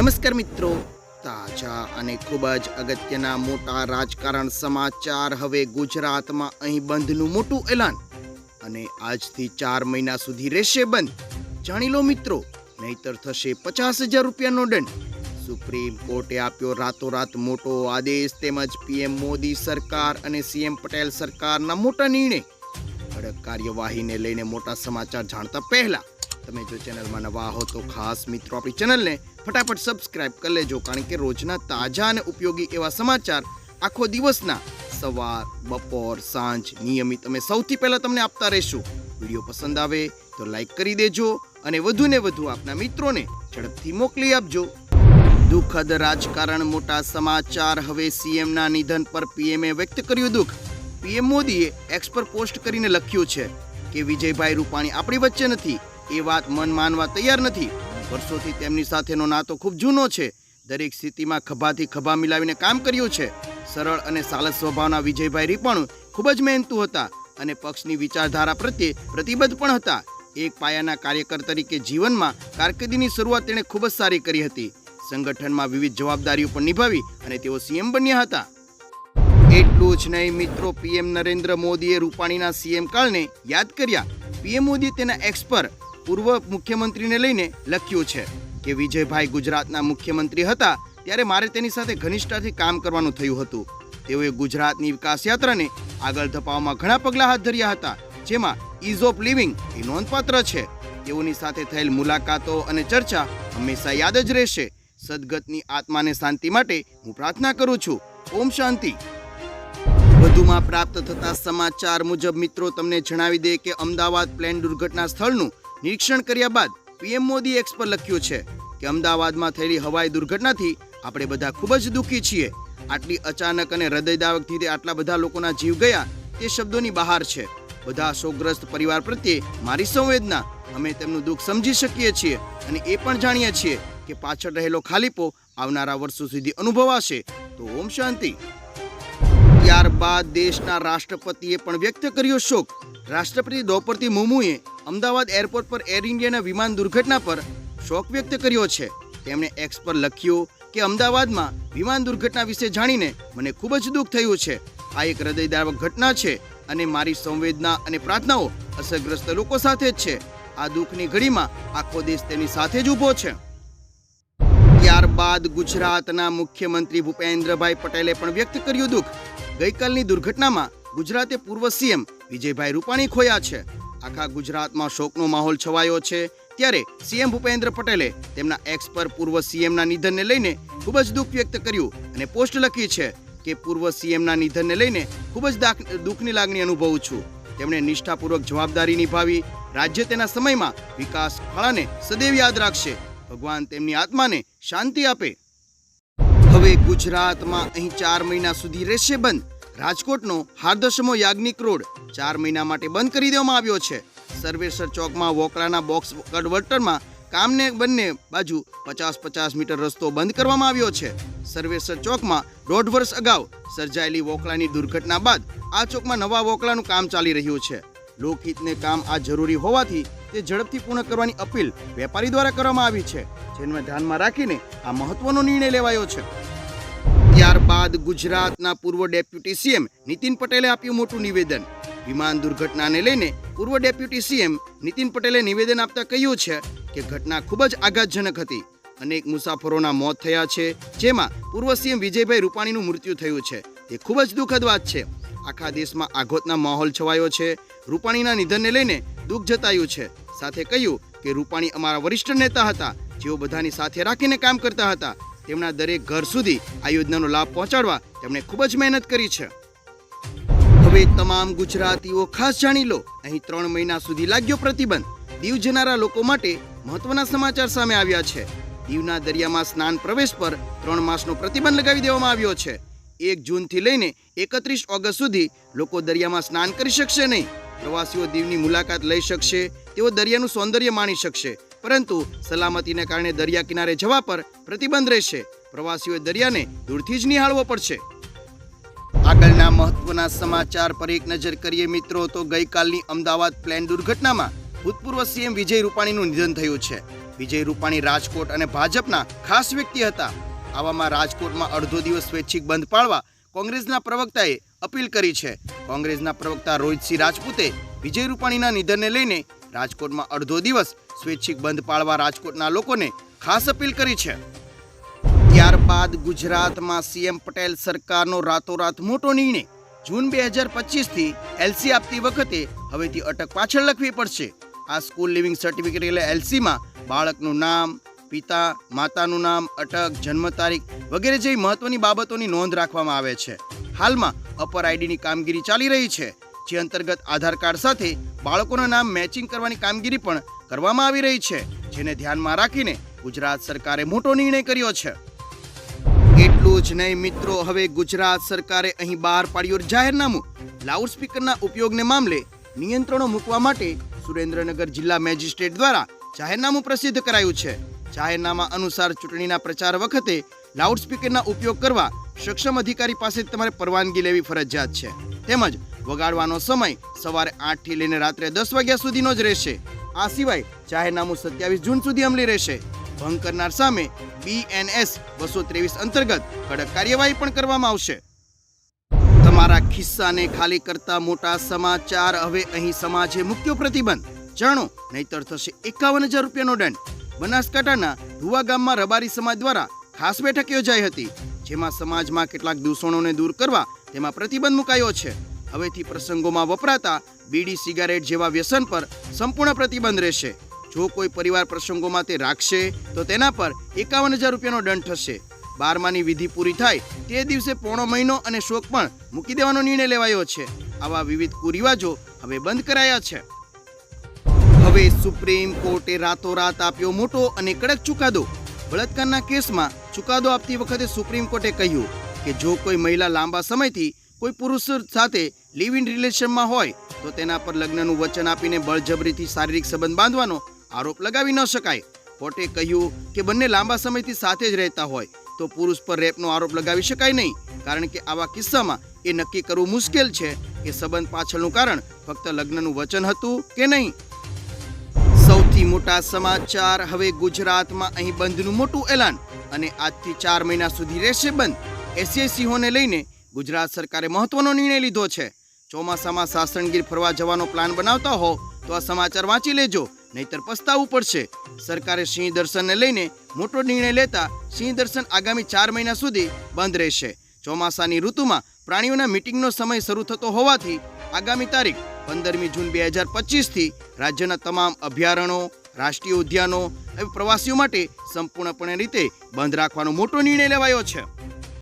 નમસ્કાર મિત્રો. તાજા અને ખૂબ જ અગત્યના મોટા રાજકારણ સમાચાર હવે ગુજરાતમાં અહીં બંધનું મોટું એલાન. અને આજથી ચાર મહિના સુધી રહેશે બંધ. જાણી લો મિત્રો, નહીતર થશે પચાસ હજાર રૂપિયાનો દંડ. સુપ્રીમ કોર્ટે આપ્યો રાતોરાત મોટો આદેશ તેમજ પીએમ મોદી સરકાર અને સીએમ પટેલ સરકારના મોટા નિર્ણય. કડક કાર્યવાહીને લઈને મોટા સમાચાર જાણતા પહેલા તમે જો ચેનલમાં નવા હો તો ખાસ મિત્રો આપણી ચેનલને ફટાફટ સબસ્ક્રાઇબ કરી લેજો, કારણ કે રોજના તાજા અને ઉપયોગી એવા સમાચાર આખો દિવસના સવાર, બપોર, સાંજ નિયમિત અમે સૌથી પહેલાં તમને આપતા રહીશું. વીડિયો પસંદ આવે તો લાઈક કરી દેજો અને વધુને વધુ આપના મિત્રોને ઝડપથી મોકલી આપજો. દુઃખદ રાજકારણ મોટા સમાચાર, હવે સીએમના નિધન પર પીએમએ વ્યક્ત કર્યું દુઃખ. પીએમ મોદીએ એક્સ પર પોસ્ટ કરીને લખ્યું છે કે વિજયભાઈ રૂપાણી આપણી વચ્ચે નથી એ વાત મન માનવા તૈયાર નથી. વર્ષોથી તેમની સાથેનો નાતો ખૂબ જૂનો છે. દરેક સ્થિતિમાં ખભાથી ખભા મિલાવીને કામ કર્યું છે. સરળ અને સાલસ સ્વભાવના વિજયભાઈ રીપણ ખૂબ જ મહેનતુ હતા અને પક્ષની વિચારધારા પ્રત્યે પ્રતિબદ્ધ પણ હતા. એક પાયાના કાર્યકર તરીકે જીવનમાં કારકિર્દીની શરૂઆત તેણે ખૂબ જ સારી કરી હતી. સંગઠનમાં વિવિધ જવાબદારીઓ પણ નિભાવી અને તેઓ સીએમ બન્યા હતા. એટલું જ નહીં મિત્રો, પીએમ નરેન્દ્ર મોદીએ રૂપાણીના સીએમ કાળને યાદ કર્યા. પીએમ મોદીએ તેના એક્સ પર પૂર્વ મુખ્યમંત્રીને લઈને લખ્યું છે કે વિજયભાઈ ગુજરાતના મુખ્યમંત્રી હતા ત્યારે મારે તેની સાથે ઘનિષ્ઠતાથી કામ કરવાનું થયું હતું. તેઓએ ગુજરાતની વિકાસ યાત્રાને આગળ ધપાવવામાં ઘણા પગલાં હાથ ધર્યા હતા, જેમાં ઇઝ ઓફ લિવિંગ એ નોંધપાત્ર છે. તેઓની સાથે થયેલ મુલાકાતો અને ચર્ચા હંમેશા યાદ જ રહેશે. સદગતની આત્માને શાંતિ માટે હું પ્રાર્થના કરું છું. ઓમ શાંતિ. વધુમાં પ્રાપ્ત થતા સમાચાર મુજબ મિત્રો, તમને જણાવી દે કે અમદાવાદ પ્લેન દુર્ઘટના સ્થળનું નિરીક્ષણ કર્યા બાદ પીએમ મોદી એક્સ પર લખ્યું છે કે અમદાવાદમાં થયેલી હવાઈ દુર્ઘટનાથી આપણે બધા ખૂબ જ દુઃખી છીએ. આટલી અચાનક અને હૃદયદાવકથી તે આટલા બધા લોકોના જીવ ગયા તે શબ્દોની બહાર છે. બધા શોકગ્રસ્ત પરિવાર પ્રત્યે મારી સંવેદના. અમે તેમનું દુઃખ સમજી શકીએ છીએ અને એ પણ જાણીએ છીએ કે પાછળ રહેલો ખાલીપો આવનારા વર્ષો સુધી અનુભવાશે. તો ઓમ શાંતિ. ત્યારબાદ દેશના રાષ્ટ્રપતિએ પણ વ્યક્ત કર્યો શોક. રાષ્ટ્રપતિ દ્રૌપદી મુર્મુએ અમદાવાદ એરપોર્ટ પર એર ઇન્ડિયાના વિમાન દુર્ઘટના પર શોક વ્યક્ત કર્યો છે. તેમણે એક્સ પર લખ્યું કે અમદાવાદમાં વિમાન દુર્ઘટના વિશે જાણીને મને ખૂબ જ દુઃખ થયું છે. આ એક હૃદયદાયક ઘટના છે અને મારી સંવેદના અને પ્રાર્થનાઓ અસરગ્રસ્ત લોકો સાથે જ છે. આ દુઃખની ઘડીમાં આખો દેશ તેની સાથે જ ઊભો છે. ત્યારબાદ ગુજરાતના મુખ્યમંત્રી ભૂપેન્દ્રભાઈ પટેલે પણ વ્યક્ત કર્યું દુઃખ. ગઈકાલની દુર્ઘટનામાં ગુજરાતે પૂર્વ સીએમ વિજયભાઈ રૂપાણી ખોયા છે. આખા ગુજરાતમાં શોકનો માહોલ છવાયો છે. ત્યારે સીએમ ભૂપેન્દ્ર પટેલે તેમના એક્સ પર પૂર્વ સીએમના નિધનને લઈને ખૂબ જ દુઃખ વ્યક્ત કર્યું અને પોસ્ટ લખી છે કે, પૂર્વ સીએમના નિધનને લઈને ખૂબ જ દાખ- દુઃખની લાગણી અનુભવું છું. તેમણે નિષ્ઠાપૂર્વક જવાબદારી નિભાવી, રાજ્ય તેના સમયમાં વિકાસ ફાળાને સદૈવ યાદ રાખશે. ભગવાન તેમની આત્માને શાંતિ આપે. હવે ગુજરાતમાં અહીં ચાર મહિના સુધી રહેશે બંધ. રાજકોટનો હાર્દશમો યાજ્ઞિક રોડ ચાર મહિના માટે બંધ કરી દેવામાં આવ્યો છે. સર્વેસર ચોકમાં વોકળાના બોક્સ કન્વર્ટરમાં કામને બંને બાજુ પચાસ પચાસ મીટર રસ્તો બંધ કરવામાં આવ્યો છે. સર્વેસર ચોકમાં દોઢ વર્ષ અગાઉ સર્જાયેલી વોકળાની દુર્ઘટના બાદ આ ચોકમાં નવા વોકળાનું કામ ચાલી રહ્યું છે. લોકહિતને કામ આ જરૂરી હોવાથી તે ઝડપથી પૂર્ણ કરવાની અપીલ વેપારી દ્વારા કરવામાં આવી છે, જેને ધ્યાનમાં રાખીને આ મહત્વનો નિર્ણય લેવાયો છે. ત્યારબાદ ગુજરાતના પૂર્વ ડેપ્યુટી સીએમ નીતિન પટેલે આપ્યું મોટું નિવેદન. વિમાન દુર્ઘટનાને લઈને પૂર્વ ડેપ્યુટી સીએમ નીતિન પટેલે નિવેદન આપતા કહ્યું છે કે ઘટના ખૂબ જ આઘાતજનક હતી. અનેક મુસાફરોના મોત થયા છે, જેમાં પૂર્વ સીએમ વિજયભાઈ રૂપાણીનું મૃત્યુ થયું છે. તે ખૂબ જ દુઃખદ વાત છે. આખા દેશમાં આઘોતના માહોલ છવાયો છે. રૂપાણીના નિધનને લઈને દુઃખ જતાયું છે. સાથે કહ્યું કે રૂપાણી અમારા વરિષ્ઠ નેતા હતા. જેઓ બધાની સાથે રાખીને કામ કરતા હતા. તેમના દરેક ઘર સુધી આ યોજનાનો લાભ પહોંચાડવા તેમણે ખૂબ જ મહેનત કરી છે. હવે તમામ ગુજરાતીઓ ખાસ જાણી લો. અહીં ત્રણ મહિના સુધી લાગ્યો પ્રતિબંધ. દીવ જનારા લોકો માટે મહત્વના સમાચાર સામે આવ્યા છે. દીવના દરિયામાં સ્નાન પ્રવેશ પર ત્રણ માસનો પ્રતિબંધ લગાવી દેવામાં આવ્યો છે. એક જૂનથી લઈને એકત્રીસ ઓગસ્ટ સુધી લોકો દરિયામાં સ્નાન કરી શકશે નહીં. પ્રવાસીઓ દીવની મુલાકાત લઈ શકશે. તેઓ દરિયાનું સૌંદર્ય માણી શકશે. પરંતુ સલામતીને કારણે દરિયા કિનારે જવા પર પ્રતિબંધ રહેશે. પ્રવાસીઓએ દરિયાને દૂરથી જ નિહાળવો પડશે. આગળના મહત્વના સમાચાર પર એક નજર કરીએ મિત્રો, તો ગઈકાલની અમદાવાદ પ્લેન દુર્ઘટનામાં ભૂતપૂર્વ સીએમ વિજય રૂપાણીનું નિધન થયું છે. વિજય રૂપાણી રાજકોટ અને ભાજપના ખાસ વ્યક્તિ હતા. આવામાં રાજકોટમાં અડધો દિવસ સ્વૈચ્છિક બંધ પાળવા કોંગ્રેસના પ્રવક્તાએ અપીલ કરી છે. કોંગ્રેસના પ્રવક્તા રોહિતસિંહ રાજપૂતે વિજય રૂપાણીના નિધનને લઈને રાજકોટમાં અડધો દિવસ સ્વૈચ્છિક બંધ પાળવા રાજકોટના લોકોને ખાસ અપીલ કરી છે. ત્યારબાદ ગુજરાતમાં સીએમ પટેલ સરકારનો રાતોરાત મોટો નિર્ણય. જૂન બે હજાર પચીસથી એલસી આપતી વખતે હવેથી અટક પાછળ લખવી પડશે. આ સ્કૂલ લિવિંગ સર્ટિફિકેટ એટલે એલસીમાં બાળકનું નામ, પિતા, માતાનું નામ, અટક, જન્મ તારીખ વગેરે જેવી મહત્વની બાબતોની નોંધ રાખવામાં આવે છે. હાલમાં અપર આઈડીની કામગીરી ચાલી રહી છે. જે અંતર્ગત આધાર કાર્ડ સાથે બાળકોના નામ મેચિંગ કરવાની કામગીરી પણ કરવામાં આવી રહી છે, જેને ધ્યાનમાં રાખીને ગુજરાત સરકારે મોટો નિર્ણય કર્યો છે. એટલું જ નહીં મિત્રો, હવે ગુજરાત સરકારે અહીં બહાર પાડ્યું જાહેરનામું. લાઉડસ્પીકરના ઉપયોગને મામલે નિયંત્રણો મૂકવા માટે સુરેન્દ્રનગર જિલ્લા મેજિસ્ટ્રેટ દ્વારા જાહેરનામું પ્રસિદ્ધ કરાયું છે. જાહેરનામા અનુસાર ચૂંટણીના પ્રચાર વખતે લાઉડસ્પીકરના ઉપયોગ કરવા સક્ષમ અધિકારી પાસે તમારે પરવાનગી લેવી ફરજિયાત છે. તેમજ વગાડવાનો સમય સવારે આઠથી લઈને રાત્રે દસ વાગ્યા સુધીનો જ રહેશે. આ સિવાય જાહેરનામું સત્યાવીસ જૂન સુધી અમલી રહેશે. ભંગ કરનાર સામે બીએનએસ બસો ત્રેવીસ અંતર્ગત કડક કાર્યવાહી પણ કરવામાં આવશે. તમારા ખિસ્સાને ખાલી કરતા મોટા સમાચાર હવે અહીં સમાજે મૂક્યો પ્રતિબંધ. જાણો, નહીતર થશે એકાવન હજાર રૂપિયાનો દંડ. બનાસકાંઠાના ધુવા ગામમાં રબારી સમાજ દ્વારા ખાસ બેઠક યોજાઈ હતી, જેમાં સમાજમાં કેટલાક દૂષણોને દૂર કરવા તેમાં પ્રતિબંધ મુકાયો છે. હવેથી પ્રસંગોમાં વપરાતા બીડી સિગારેટ જેવા વ્યસન પર સંપૂર્ણ પ્રતિબંધ રહેશે. જો કોઈ પરિવાર પ્રસંગોમાં તે રાખશે, તો તેના પર એકાવન હજાર રૂપિયાનો દંડ થશે. બારમાની વિધિ પૂરી થાય, તે દિવસે પોણો મહિનો અને શોક પણ મૂકી દેવાનો નિર્ણય લેવાયો છે. આવા વિવિધ કુરિવાજો હવે બંધ કરાયા છે. હવે સુપ્રીમ કોર્ટે રાતોરાત આપ્યો મોટો અને કડક ચુકાદો. બળાત્કારના કેસમાં ચુકાદો આપતી વખતે સુપ્રીમ કોર્ટે કહ્યું કે જો કોઈ મહિલા લાંબા સમયથી કોઈ પુરુષ સાથે લિવ ઇન રિલેશનમાં હોય, તો તેના પર લગ્નનું વચન આપીને બળજબરીથી શારીરિક સંબંધ બાંધવાનો આરોપ લગાવી ન શકાય. કોર્ટે કહ્યું કે બંને લાંબા સમયથી સાથે જ રહેતા હોય, તો પુરુષ પર રેપનો આરોપ લગાવી શકાય નહીં, કારણ કે આવા કિસ્સામાં એ નક્કી કરવું મુશ્કેલ છે કે સંબંધ પાછળનું કારણ ફક્ત લગ્નનું વચન હતું કે નહીં. સૌથી મોટા સમાચાર હવે ગુજરાતમાં અહીં બંધનું મોટું એલાન અને આજથી ચાર મહિના સુધી રહેશે બંધ. સિંહોને લઈને ગુજરાત સરકારે મહત્વનો નિર્ણય લીધો છે. ચોમાસામાં સાસણગીર ફરવા જવાનો પ્લાન બનાવતા હો તો આ સમાચાર વાંચી લેજો, નહીતર પસ્તાવવું પડશે. સરકારે સિંહ દર્શનને લઈને મોટો નિર્ણય લેતા સિંહ દર્શન આગામી ચાર મહિના સુધી બંધ રહેશે. ચોમાસાની ઋતુમાં પ્રાણીઓના મિટિંગનો સમય શરૂ થતો હોવાથી આગામી તારીખ પંદરમી જૂન બે હજાર પચીસથી રાજ્યના તમામ અભયારણ્યો, રાષ્ટ્રીય ઉદ્યાનો પ્રવાસીઓ માટે સંપૂર્ણપણે રીતે બંધ રાખવાનો મોટો નિર્ણય લેવાયો છે.